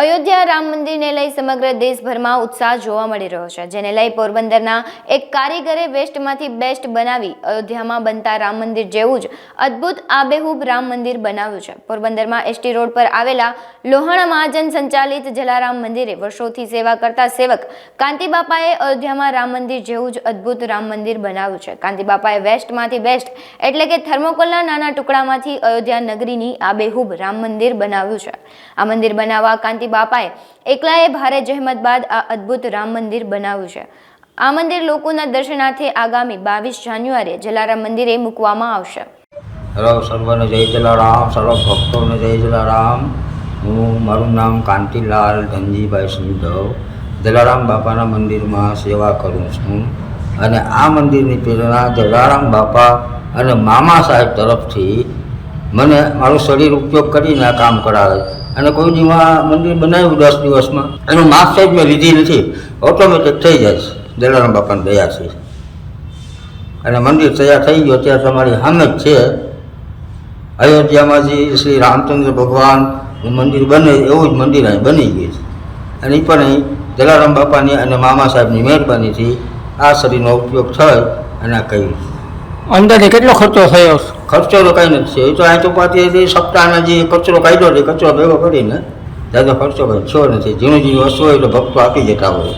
અયોધ્યા રામ મંદિરને લઈ સમગ્ર દેશભરમાં ઉત્સાહ જોવા મળી રહ્યો છે, જેને લઈ પોરબંદરના એક કારીગરે વેસ્ટમાંથી બેસ્ટ બનાવી અયોધ્યામાં બનતા રામ મંદિર જેવું જ અદ્ભુત આબેહૂબ રામ મંદિર બનાવ્યું છે. પોરબંદરમાં એસટી રોડ પર આવેલા લોહાણા મહાજન સંચાલિત જલારામ મંદિરે વર્ષોથી સેવા કરતા સેવક કાંતિબાપાએ અયોધ્યામાં રામ મંદિર જેવું જ અદ્ભુત રામ મંદિર બનાવ્યું છે. કાંતિબાપાએ વેસ્ટમાંથી બેસ્ટ એટલે કે થર્મોકોલના નાના ટુકડામાંથી અયોધ્યા નગરીની આબેહૂબ રામ મંદિર બનાવ્યું છે. આ મંદિર બનાવવા કાંતિ બાપાએ એકલાએ ભારે જહેમત બાદ આ અદ્ભુત રામ મંદિર બનાવ્યું છે. આ મંદિર લોકોના દર્શનાર્થે આગામી બાવીસ જાન્યુઆરીએ જલારામ મંદિરે મૂકવામાં આવશે. સર્વ સર્વને જય જલારામ, સર્વ ભક્તોને જય જલારામ. હું, મારું નામ કાંતિલાલ ધનજીભાઈ સિંધવ. જલારામ બાપાના મંદિરમાં સેવા કરું છું અને આ મંદિરની પ્રેરણા જલારામ બાપા અને મામા સાહેબ તરફથી મને મારું શરીર ઉપયોગ કરીને આ કામ કરાવે. અને કોઈ દીમાં મંદિર બનાવ્યું દસ દિવસમાં, એનું માપ સાહેબ મેં લીધી નથી. ઓટોમેટિક થઈ જાય છે. દલારામ બાપાને દયા છે. અને મંદિર તૈયાર થઈ ગયું, અત્યારે તમારી સામે જ છે. અયોધ્યામાં જે શ્રી રામચંદ્ર ભગવાનનું મંદિર બને, એવું જ મંદિર અહીં બની ગયું છે. અને એ પણ અહીં જલારામ બાપાની અને મામા સાહેબની મહેરબાનીથી આ શરીરનો ઉપયોગ થાય અને આ કહ્યું અંદાજે કેટલો ખર્ચો થયો? ખર્ચો તો કાંઈ નથી એ તો અહીં તો પાછી સપ્તાહના જે કચરો કાઢ્યો છે, કચરો ભેગો કરીને દાદા ખર્ચો કંઈ થયો નથી. ઝીણું ઝીણું વસ્તુ હોય તો ભક્તો આપી જતા હોય.